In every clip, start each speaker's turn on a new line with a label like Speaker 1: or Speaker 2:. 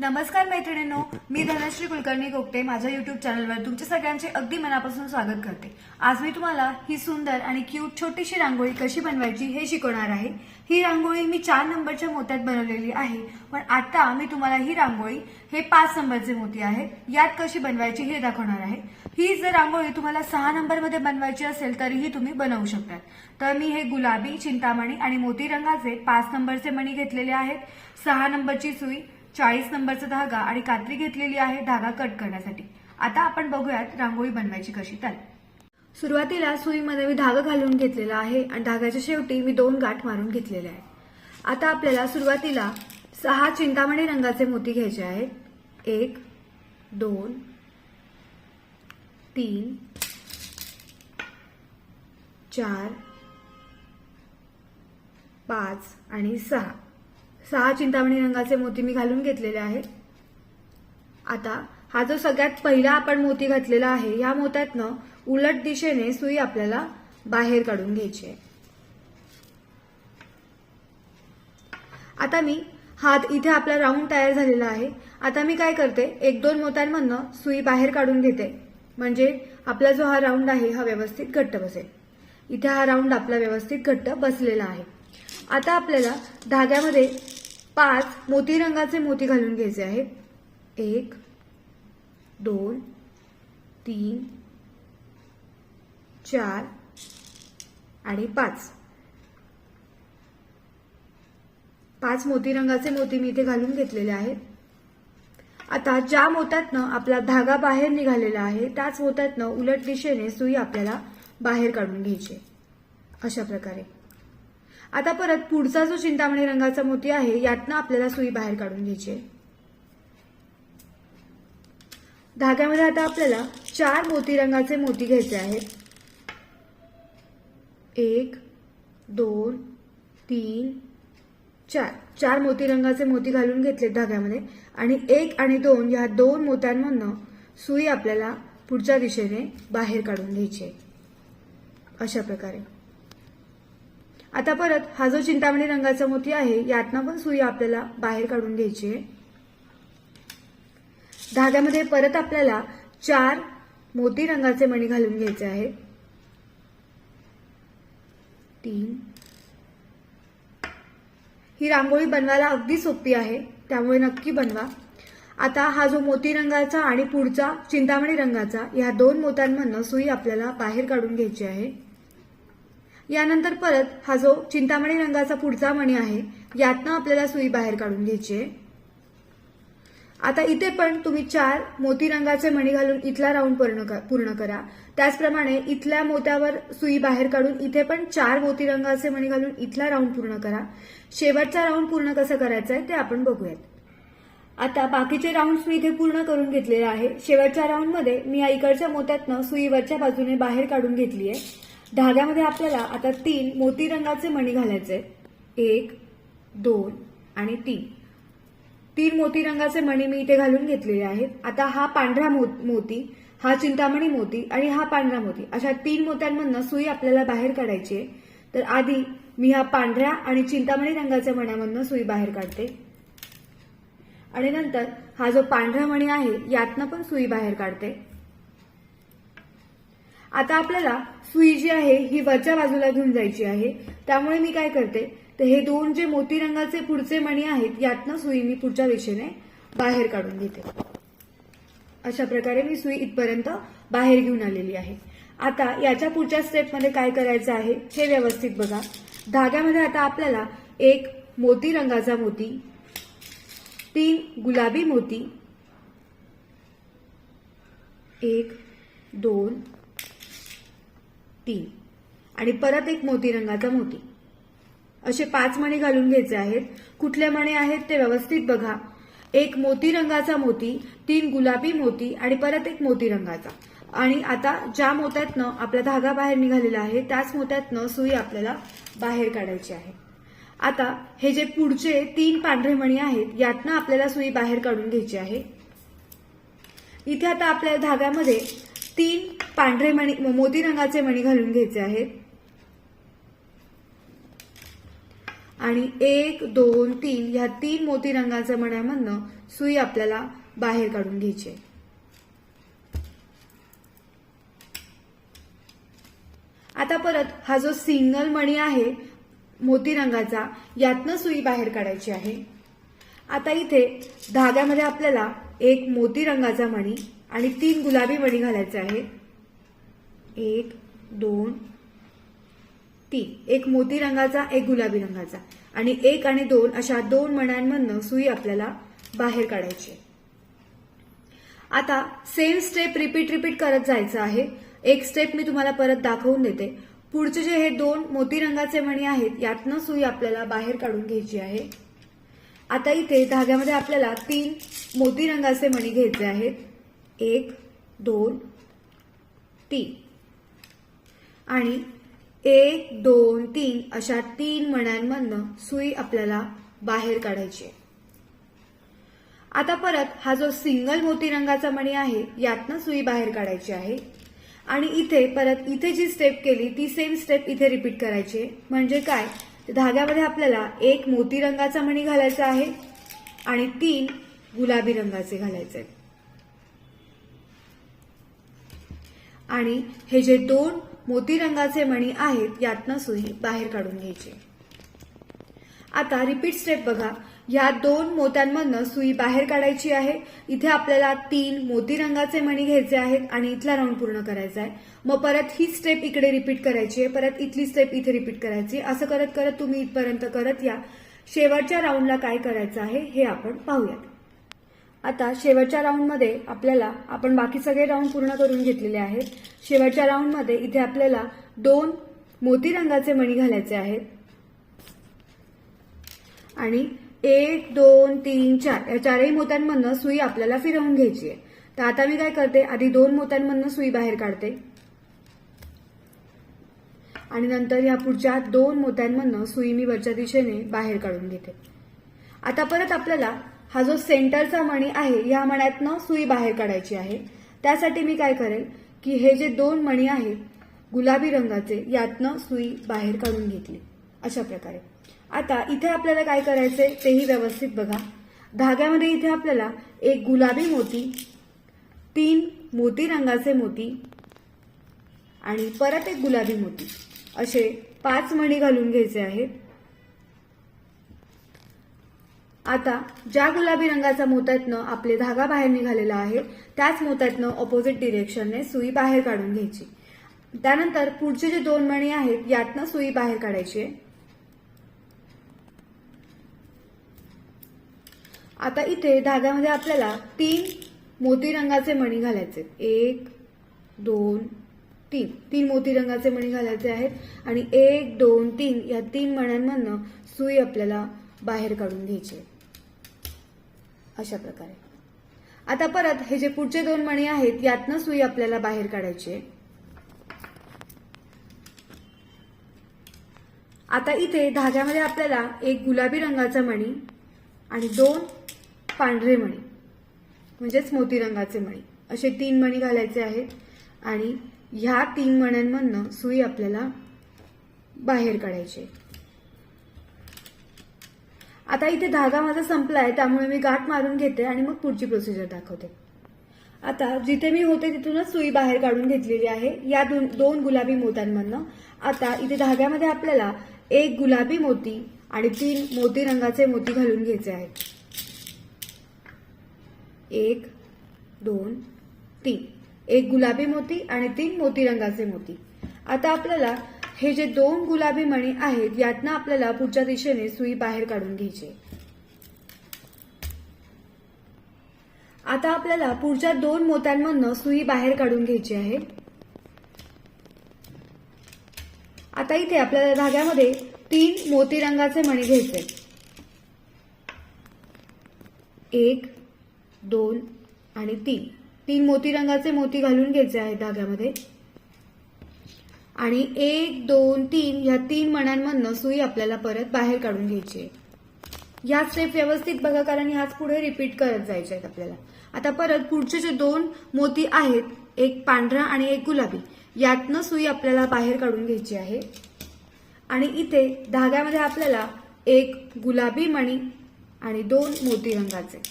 Speaker 1: नमस्कार मैत्रिणींनो मी धनश्री कुलकर्णी गोपटे माझ्या युट्यूब चॅनलवर तुमच्या सगळ्यांचे अगदी मनापासून स्वागत करते. आज मी तुम्हाला ही सुंदर आणि क्यूट छोटीशी रांगोळी कशी बनवायची हे शिकवणार आहे. ही रांगोळी मी चार नंबरच्या मोत्यात बनवलेली आहे पण आता मी तुम्हाला ही रांगोळी हे पाच नंबरचे मोती आहे यात कशी बनवायची हे दाखवणार आहे. ही जर रांगोळी तुम्हाला सहा नंबरमध्ये बनवायची असेल तरीही तुम्ही बनवू शकतात. तर मी हे गुलाबी चिंतामणी आणि मोती रंगाचे पाच नंबरचे मणी घेतलेले आहेत. सहा नंबरची सुई चाळीस नंबरचा धागा आणि कात्री घेतलेली आहे धागा कट करण्यासाठी. आता आपण बघूयात रांगोळी बनवायची कशी तर. सुरुवातीला सुईमध्ये मी धागा घालून घेतलेला आहे आणि धाग्याच्या शेवटी मी दोन गाठ मारून घेतलेले आहेत. आता आपल्याला सुरुवातीला सहा चिंतामणी रंगाचे मोती घ्यायचे आहेत. एक दोन तीन चार पाच आणि सहा. सहा चिंतामणी रंगाचे मोती मी घालून घेतलेले आहेत. आता हा जो सगळ्यात पहिला आपण मोती घातलेला आहे या मोत्यातनं उलट दिशेने सुई आपल्याला बाहेर काढून घ्यायची आहे. आता मी हात इथे आपला राऊंड तयार झालेला आहे. आता मी काय करते एक दोन मोत्यांमधनं सुई बाहेर काढून घेते. म्हणजे आपला जो हा राऊंड आहे हा व्यवस्थित घट्ट बसेल. इथे हा राऊंड आपला व्यवस्थित घट्ट बसलेला आहे. आता आपल्याला धाग्यामध्ये पाच मोती रंगाचे मोती घालून घ्यायचे आहेत. एक दोन तीन चार आणि पाच. पाच मोती रंगाचे मोती मी इथे घालून घेतलेले आहेत. आता ज्या मोत्यातनं आपला धागा बाहेर निघालेला आहे त्याच मोत्यातनं उलट दिशेने सुई आपल्याला बाहेर काढून घ्यायची आहे. अशा प्रकारे. आता परत पुढचा जो चिंतामणी रंगाचा मोती आहे यातनं आपल्याला सुई बाहेर काढून घ्यायची आहे. धाग्यामध्ये आता आपल्याला चार मोती रंगाचे मोती घ्यायचे आहेत. एक दोन तीन चार. चार मोती रंगाचे मोती घालून घेतले धाग्यामध्ये. आणि एक आणि दोन या दोन मोत्यांमधनं सुई आपल्याला पुढच्या दिशेने बाहेर काढून घ्यायची आहे. अशा प्रकारे. आता परत हा जो चिंतामणी रंगाचा मोती आहे यातनं पण सुई आपल्याला बाहेर काढून घ्यायची आहे. धाग्यामध्ये परत आपल्याला चार मोती रंगाचे मणी घालून घ्यायचे आहेत. तीन. ही रांगोळी बनवायला अगदी सोपी आहे त्यामुळे नक्की बनवा. आता हा जो मोती रंगाचा आणि पुढचा चिंतामणी रंगाचा या दोन मोत्यांमधनं सुई आपल्याला बाहेर काढून घ्यायची आहे. यानंतर परत हा जो चिंतामणी रंगाचा पुढचा मणी आहे यातनं आपल्याला सुई बाहेर काढून घ्यायची आहे. आता इथे पण तुम्ही चार मोती रंगाचे मणी घालून इथला राऊंड पूर्ण क- पूर्ण करा. त्याचप्रमाणे इथल्या मोत्यावर सुई बाहेर काढून इथे पण चार मोती रंगाचे मणी घालून इथला राऊंड पूर्ण करा. शेवटचा राऊंड पूर्ण कसं करायचं आहे ते आपण बघूयात. आता बाकीचे राऊंड मी इथे पूर्ण करून घेतलेले आहे. शेवटच्या राऊंडमध्ये मी या इकडच्या मोत्यातनं सुईवरच्या बाजूने बाहेर काढून घेतली आहे. धाग्यामध्ये आपल्याला आता तीन मोती रंगाचे मणी घालायचे. एक दोन आणि तीन. तीन मोती रंगाचे मणी मी इथे घालून घेतलेले आहेत. आता हा पांढरा मो- मोती हा चिंतामणी मोती आणि हा पांढरा मोती. अशा तीन मोत्यांमधनं सुई आपल्याला बाहेर काढायची आहे. तर आधी मी हा पांढऱ्या आणि चिंतामणी रंगाच्या मण्यामधनं सुई बाहेर काढते. आणि नंतर हा जो पांढरा मणी आहे यातनं पण सुई बाहेर काढते. आता आपल्याला सुई जी आहे ही वरच्या बाजूला घेऊन जायची आहे. त्यामुळे मी काय करते तर हे दोन जे मोती रंगाचे पुढचे मणी आहेत यातनं सुई मी पुढच्या दिशेने बाहेर काढून घेते. अशा प्रकारे मी सुई इथपर्यंत बाहेर घेऊन आलेली आहे. आता याच्या पुढच्या स्टेपमध्ये काय करायचं आहे हे व्यवस्थित बघा. धाग्यामध्ये आता आपल्याला एक मोती रंगाचा मोती तीन गुलाबी मोती एक दोन तीन आणि परत एक मोती रंगाचा मोती. असे पाच मणी घालून घ्यायचे आहेत. कुठले मणी आहेत ते व्यवस्थित बघा. एक मोती रंगाचा मोती तीन गुलाबी मोती आणि परत एक मोती रंगाचा. आणि आता ज्या मोत्यातनं आपला धागा बाहेर निघालेला आहे त्याच मोत्यातनं सुई आपल्याला बाहेर काढायची आहे. आता हे जे पुढचे तीन पांढरे मणी आहेत यातनं आपल्याला सुई बाहेर काढून घ्यायची आहे. इथे आता आपल्या धाग्यामध्ये तीन पांढरे मणी मोती रंगाचे मणी घालून घ्यायचे आहेत आणि एक दोन तीन ह्या तीन मोती रंगाच्या मण्यामधनं सुई आपल्याला बाहेर काढून घ्यायची आहे. आता परत हा जो सिंगल मणी आहे मोती रंगाचा यातनं सुई बाहेर काढायची आहे आता इथे धाग्यामध्ये आपल्याला एक मोती रंगाचा मणी आणि तीन गुलाबी मणी घालायचे आहेत. एक दोन तीन. एक मोती रंगाचा एक गुलाबी रंगाचा. आणि एक आणि दोन अशा दोन मण्यांमधनं सुई आपल्याला बाहेर काढायची आहे. आता सेम स्टेप रिपीट रिपीट करत जायचं आहे. एक स्टेप मी तुम्हाला परत दाखवून देते. पुढचे जे हे दोन मोती रंगाचे मणी आहेत यातनं सुई आपल्याला बाहेर काढून घ्यायची आहे. आता इथे धाग्यामध्ये आपल्याला तीन मोती रंगाचे मणी घ्यायचे आहेत. एक दोन तीन आणि एक दोन तीन अशा तीन मण्यांमधनं सुई आपल्याला बाहेर काढायची आहे आता परत हा जो सिंगल मोती रंगाचा मणी आहे यातनं सुई बाहेर काढायची आहे आणि इथे परत इथे जी स्टेप केली ती सेम स्टेप इथे रिपीट करायची आहे. म्हणजे काय धाग्यामध्ये आपल्याला एक मोती रंगाचा मणी घालायचा आहे आणि तीन गुलाबी रंगाचे घालायचे आहेत. आणि हे जे दोन मोती रंगाचे मणी आहेत यातनं सुई बाहेर काढून घ्यायची. आता रिपीट स्टेप बघा. या दोन मोत्यांमधनं सुई बाहेर काढायची आहे. इथे आपल्याला तीन मोती रंगाचे मणी घ्यायचे आहेत आणि इथला राऊंड पूर्ण करायचा आहे. मग परत ही स्टेप इकडे रिपीट करायची आहे. परत इथली स्टेप इथे रिपीट करायची असं करत करत तुम्ही इथपर्यंत करत या. शेवटच्या राऊंडला काय करायचं आहे हे आपण पाहूयात. आता शेवटच्या राऊंडमध्ये आपल्याला आपण बाकी सगळे राऊंड पूर्ण करून घेतलेले आहेत. शेवटच्या राऊंडमध्ये इथे आपल्याला दोन मोती रंगाचे मणी घालायचे आहेत. आणि एक दोन तीन चार या चारही मोत्यांमधनं सुई आपल्याला फिरवून घ्यायची आहे. तर आता मी काय करते? आधी दोन मोत्यांमधनं सुई बाहेर काढते. आणि नंतर या पुढच्या दोन मोत्यांमधनं सुई मी वरच्या दिशेने बाहेर काढून घेते. आता परत आपल्याला हा जो सेंटरचा मणी आहे या मण्यातनं सुई बाहेर काढायची आहे. त्यासाठी मी काय करेल की हे जे दोन मणी आहेत गुलाबी रंगाचे यातनं सुई बाहेर काढून घेतली. अशा प्रकारे. आता इथे आपल्याला काय करायचंय तेही व्यवस्थित बघा. धाग्यामध्ये इथे आपल्याला एक गुलाबी मोती तीन मोती रंगाचे मोती आणि परत एक गुलाबी मोती. असे पाच मणी घालून घ्यायचे आहेत. आता ज्या गुलाबी रंगाच्या मोत्यातनं आपले धागा बाहेर निघालेला आहे त्याच मोत्यातनं ऑपोजिट डिरेक्शनने सुई बाहेर काढून घ्यायची. त्यानंतर पुढचे जे दोन मणी आहेत यातनं सुई बाहेर काढायची आहे. आता इथे धाग्यामध्ये आपल्याला तीन मोती रंगाचे मणी घालायचे एक दोन तीन. तीन मोती रंगाचे मणी घालायचे आहेत आणि एक दोन तीन या तीन मण्यांमधनं सुई आपल्याला बाहेर काढून घ्यायची आहे. अशा प्रकारे. आता परत हे जे पुढचे दोन मणी आहेत यातनं सुई आपल्याला बाहेर काढायची आहे. आता इथे धाग्यामध्ये आपल्याला एक गुलाबी रंगाचा मणी आणि दोन पांढरे मणी म्हणजेच मोती रंगाचे मणी. असे तीन मणी घालायचे आहेत आणि ह्या तीन मण्यांमधनं सुई आपल्याला बाहेर काढायची आहे. आता इथे धागा माझा संपलाय त्यामुळे मी गाठ मारून घेते आणि मग पुढची प्रोसिजर दाखवते. आता जिथे मी होते तिथूनच सुई बाहेर काढून घेतलेली आहे. या दोन दोन गुलाबी मोत्यांमधनं. आता इथे धाग्यामध्ये आपल्याला एक गुलाबी मोती आणि तीन मोती रंगाचे मोती घालून घ्यायचे आहेत. एक दोन तीन. एक गुलाबी मोती आणि तीन मोती रंगाचे मोती. आता आपल्याला हे जे दोन गुलाबी मणी आहेत यातनं आपल्याला पुढच्या दिशेने सुई बाहेर काढून घ्यायची. आहे. आता आपल्याला पुढच्या दोन मोत्यांमधनं सुई बाहेर काढून घ्यायची आहे. आता इथे आपल्याला धाग्यामध्ये तीन मोती रंगाचे मणी घ्यायचे एक दोन आणि तीन. तीन मोती रंगाचे मोती घालून घ्यायचे आहेत धाग्यामध्ये. आणि एक दोन तीन ह्या तीन मण्यांमधनं सुई आपल्याला परत बाहेर काढून घ्यायची आहे. ह्या स्टेप व्यवस्थित बघा कारण ह्याच पुढे रिपीट करत जायचे आहेत आपल्याला. आता परत पुढचे जे दोन मोती आहेत एक पांढरा आणि एक गुलाबी यातनं सुई आपल्याला बाहेर काढून घ्यायची आहे. आणि इथे धाग्यामध्ये आपल्याला एक गुलाबी मणी आणि दोन मोती रंगाचे.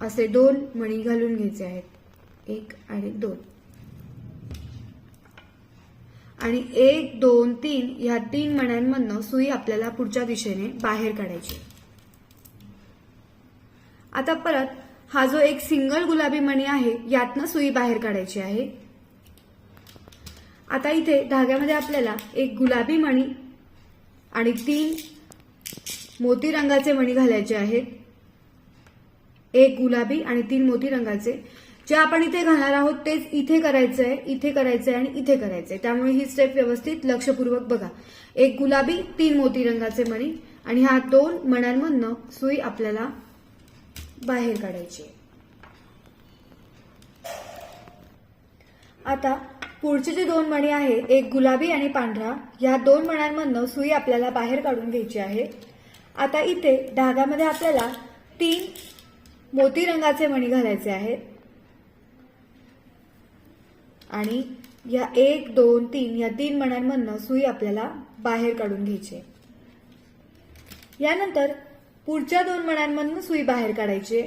Speaker 1: असे दोन मणी घालून घ्यायचे आहेत. एक आणि दोन. आणि एक दोन तीन ह्या तीन मण्यांमधनं सुई आपल्याला पुढच्या दिशेने बाहेर काढायची. आता परत हा जो एक सिंगल गुलाबी मणी आहे यातनं सुई बाहेर काढायची आहे. आता इथे धाग्यामध्ये आपल्याला एक गुलाबी मणी आणि तीन मोती रंगाचे मणी घालायचे आहेत. एक गुलाबी आणि तीन मोती रंगाचे. जे आपण इथे घालणार आहोत तेच इथे करायचंय इथे करायचंय आणि इथे करायचंय. त्यामुळे ही स्टेप व्यवस्थित लक्षपूर्वक बघा. एक गुलाबी तीन मोती रंगाचे मणी आणि ह्या दोन मण्यांमधनं सुई आपल्याला बाहेर काढायची आता पुढचे जे दोन मणी आहे एक गुलाबी आणि पांढरा या दोन मण्यांमधनं सुई आपल्याला बाहेर काढून घ्यायची आहे. आता इथे धाग्यामध्ये आपल्याला तीन मोती रंगाचे मणी घालायचे आहेत. आणि या एक दोन तीन या तीन मण्यांमधनं सुई आपल्याला बाहेर काढून घ्यायची यानंतर पुढच्या दोन मण्यांमधनं सुई बाहेर काढायची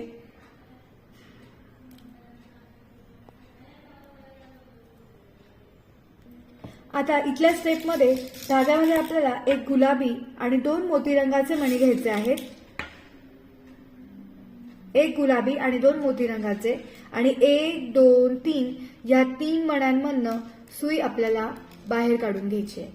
Speaker 1: आता इथल्या स्टेपमध्ये धाग्यामध्ये म्हणजे आपल्याला एक गुलाबी आणि दोन मोती रंगाचे मणी घ्यायचे आहेत. एक गुलाबी आणि दोन मोती रंगाचे आणि एक दोन तीन या तीन मण्यांमधनं सुई आपल्याला बाहेर काढून घ्यायची आहे.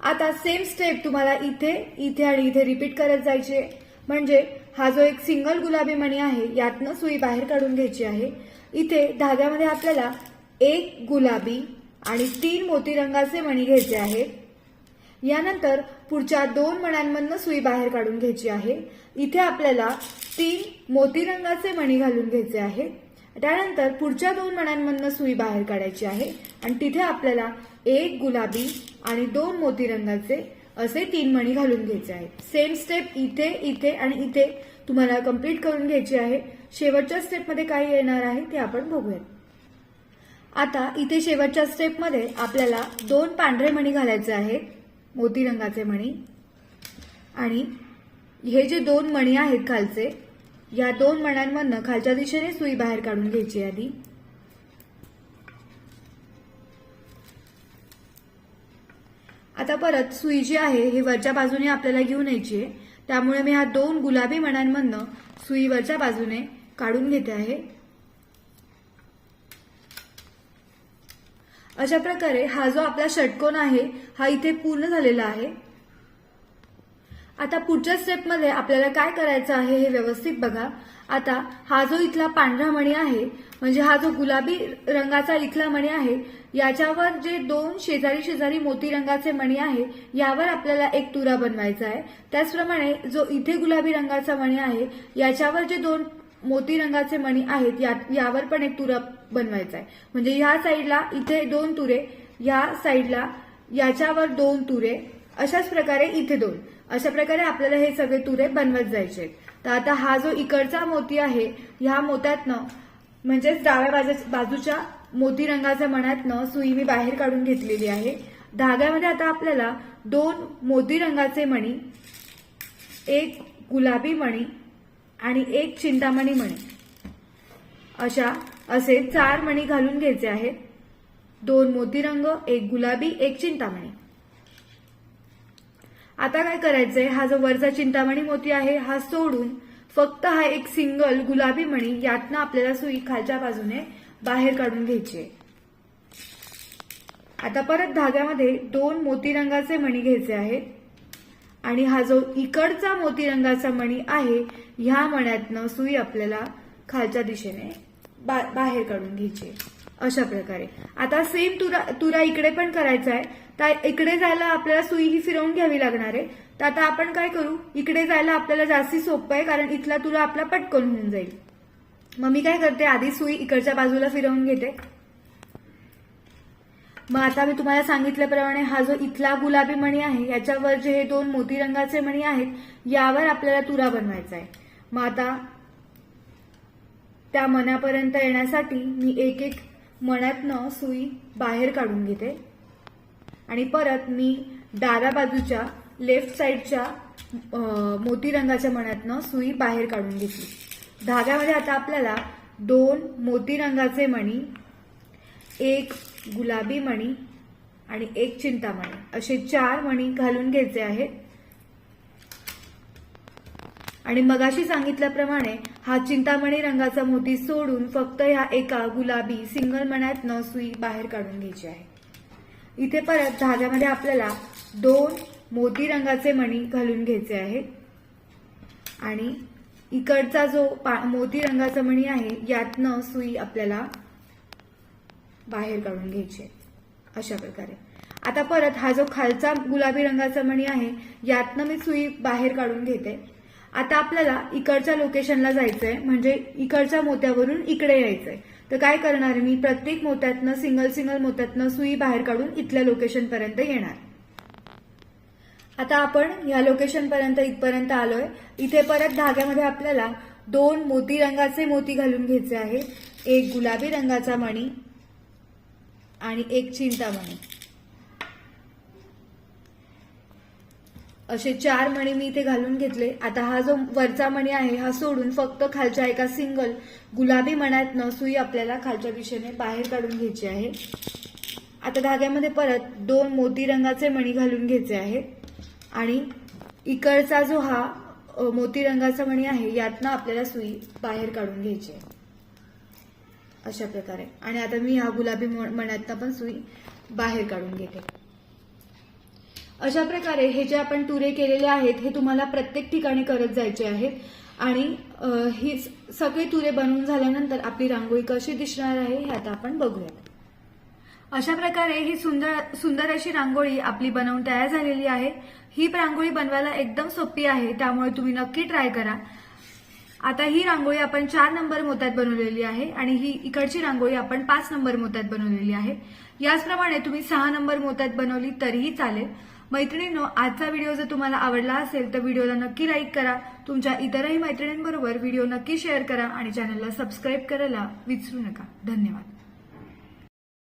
Speaker 1: आता सेम स्टेप तुम्हाला इथे इथे आणि इथे रिपीट करत जायचे म्हणजे हा जो एक सिंगल गुलाबी मणी आहे यातनं सुई बाहेर काढून घ्यायची आहे. इथे धाग्यामध्ये आपल्याला एक गुलाबी आणि तीन मोती रंगाचे मणी घ्यायचे आहेत यानंतर पुढच्या दोन मण्यांमधनं सुई बाहेर काढून घ्यायची आहे. इथे आपल्याला तीन मोती रंगाचे मणी घालून घ्यायचे आहे. त्यानंतर पुढच्या दोन मण्यांमधनं सुई बाहेर काढायची आहे. आणि तिथे आपल्याला एक गुलाबी आणि दोन मोती रंगाचे असे तीन मणी घालून घ्यायचे आहेत. सेम स्टेप इथे इथे आणि इथे तुम्हाला कंप्लीट करून घ्यायची आहे. शेवटच्या स्टेपमध्ये काय येणार आहे ते आपण बघूयात. आता इथे शेवटच्या स्टेपमध्ये आपल्याला दोन पांढरे मणी घालायचे आहेत. मोती रंगाचे मणी. आणि हे जे दोन मणी आहेत खालचे या दोन मण्यांमधनं खालच्या दिशेने सुई बाहेर काढून घ्यायची आहे आधी. आता परत सुई जी आहे ही वरच्या बाजूने आपल्याला घेऊन यायची आहे. त्यामुळे मी ह्या दोन गुलाबी मण्यांमधनं सुई वरच्या बाजूने काढून घेते आहे. अशा प्रकारे हा जो आपला षटकोन आहे हा इथे पूर्ण झालेला आहे. आता पुढच्या स्टेपमध्ये आपल्याला काय करायचं आहे हे व्यवस्थित बघा. आता हा जो इथला पांढरा मणी आहे म्हणजे हा जो गुलाबी रंगाचा इथला मणी आहे याच्यावर जे दोन शेजारी शेजारी मोती रंगाचे मणी आहे यावर आपल्याला एक तुरा बनवायचा आहे. त्याचप्रमाणे जो इथे गुलाबी रंगाचा मणी आहे याच्यावर जे दोन मोती रंगाचे मणी आहेत यावर पण एक तुरा बनवायचा आहे म्हणजे ह्या साईडला इथे दोन तुरे या साईडला याच्यावर दोन तुरे अशाच प्रकारे इथे दोन. अशा प्रकारे आपल्याला हे सगळे तुरे बनवत जायचे. तर आता हा जो इकडचा मोती आहे ह्या मोत्यातनं म्हणजेच डाव्या बाजूच्या मोती रंगाच्या मण्यातनं सुई मी बाहेर काढून घेतलेली आहे. धाग्यामध्ये आता आपल्याला दोन मोती रंगाचे मणी एक गुलाबी मणी आणि एक चिंतामणी मणी. अशा असे चार मणी घालून घ्यायचे आहेत. दोन मोती रंग एक गुलाबी एक चिंतामणी. आता काय करायचंय? हा जो वरचा चिंतामणी मोती आहे हा सोडून फक्त हा एक सिंगल गुलाबी मणी यातनं आपल्याला सुई खालच्या बाजूने बाहेर काढून घ्यायची आहे. आता परत धाग्यामध्ये दोन मोती रंगाचे मणी घ्यायचे आहेत. आणि हा जो इकडचा मोती रंगाचा मणी आहे ह्या मण्यातनं सुई आपल्याला खालच्या दिशेने बा, बाहेर काढून घ्यायची. अशा प्रकारे. आता सेम तुरा तुरा इकडे पण करायचा आहे. तर इकडे जायला आपल्याला सुई ही फिरवून घ्यावी लागणार आहे. तर आता आपण काय करू? इकडे जायला आपल्याला जास्ती सोपं आहे कारण इथला तुरा आपला पटकन होऊन जाईल. मग मी काय करते? आधी सुई इकडच्या बाजूला फिरवून घेते. मग आता मी तुम्हाला सांगितल्याप्रमाणे हा जो इथला गुलाबी मणी आहे याच्यावर जे हे दोन मोती रंगाचे मणी आहेत यावर आपल्याला तुरा बनवायचा आहे. मग आता त्या मनापर्यंत येण्यासाठी मी एक एक मनातनं सुई बाहेर काढून घेते. आणि परत मी डाव्या बाजूच्या लेफ्ट साईडच्या मोती रंगाच्या मण्यातनं सुई बाहेर काढून घेतली. धाग्यामध्ये आता आपल्याला दोन मोती रंगाचे मणी एक गुलाबी मणी आणि एक चिंतामणी असे चार मणी घालून घ्यायचे आहेत. आणि मगाशी सांगितल्याप्रमाणे हा चिंतामणी रंगाचा मोती सोडून फक्त ह्या एका गुलाबी सिंगल मण्यातनं सुई बाहेर काढून घ्यायची आहे. इथे परत धाग्यामध्ये आपल्याला दोन मोती रंगाचे मणी घालून घ्यायचे आहेत. आणि इकडचा जो पा- मोती रंगाचा मणी आहे यातनं सुई आपल्याला बाहेर काढून घ्यायची आहे. अशा प्रकारे. आता परत हा जो खालचा गुलाबी रंगाचा मणी आहे यातनं मी सुई बाहेर काढून घेते. आता आपल्याला इकडच्या लोकेशनला जायचंय. म्हणजे इकडच्या मोत्यावरून इकडे यायचंय. तर काय करणार मी? प्रत्येक मोत्यातनं सिंगल सिंगल मोत्यातनं सुई बाहेर काढून इथल्या लोकेशनपर्यंत येणार. आता आपण या लोकेशनपर्यंत इथपर्यंत आलोय. इथे परत धाग्यामध्ये आपल्याला दोन मोती रंगाचे मोती घालून घ्यायचे आहे. एक गुलाबी रंगाचा मणी आणि एक चिंतामणी. असे चार मणी मी इथे घालून घेतले. आता हा जो वरचा मणी आहे हा सोडून फक्त खालच्या एका सिंगल गुलाबी मण्यातनं सुई आपल्याला खालच्या दिशेने बाहेर काढून घ्यायची आहे. आता धाग्यामध्ये परत दोन मोती रंगाचे मणी घालून घ्यायचे आहेत. आणि इकडचा जो हा मोती रंगाचा मणी आहे यातनं आपल्याला सुई बाहेर काढून घ्यायची आहे. अशा प्रकारे. आणि आता मी ह्या गुलाबी म- मण्यातनं पण सुई बाहेर काढून घेते. अशा प्रकारे हे जे आपण तुरे केलेले आहेत हे तुम्हाला प्रत्येक ठिकाणी करत जायचे आहेत. आणि ही सगळे तुरे बनवून झाल्यानंतर आपली रांगोळी कशी दिसणार आहे हे आता आपण बघूयात अशा प्रकारे ही सुंदर सुंदर अशी रांगोळी आपली बनवून तयार झालेली आहे. ही रांगोळी बनवायला एकदम सोपी आहे त्यामुळे तुम्ही नक्की ट्राय करा. आता ही रांगोळी आपण चार नंबर मोत्यात बनवलेली आहे आणि ही इकडची रांगोळी आपण पाच नंबर मोत्यात बनवलेली आहे. याचप्रमाणे तुम्ही सहा नंबर मोत्यात बनवली तरीही चालेल. मैत्रिणींनो आजचा व्हिडिओ जर तुम्हाला आवडला असेल तर व्हिडिओला नक्की लाईक करा. तुमच्या इतरही मैत्रिणींबरोबर व्हिडिओ नक्की शेअर करा आणि चॅनलला सबस्क्राईब करायला विसरू नका. धन्यवाद.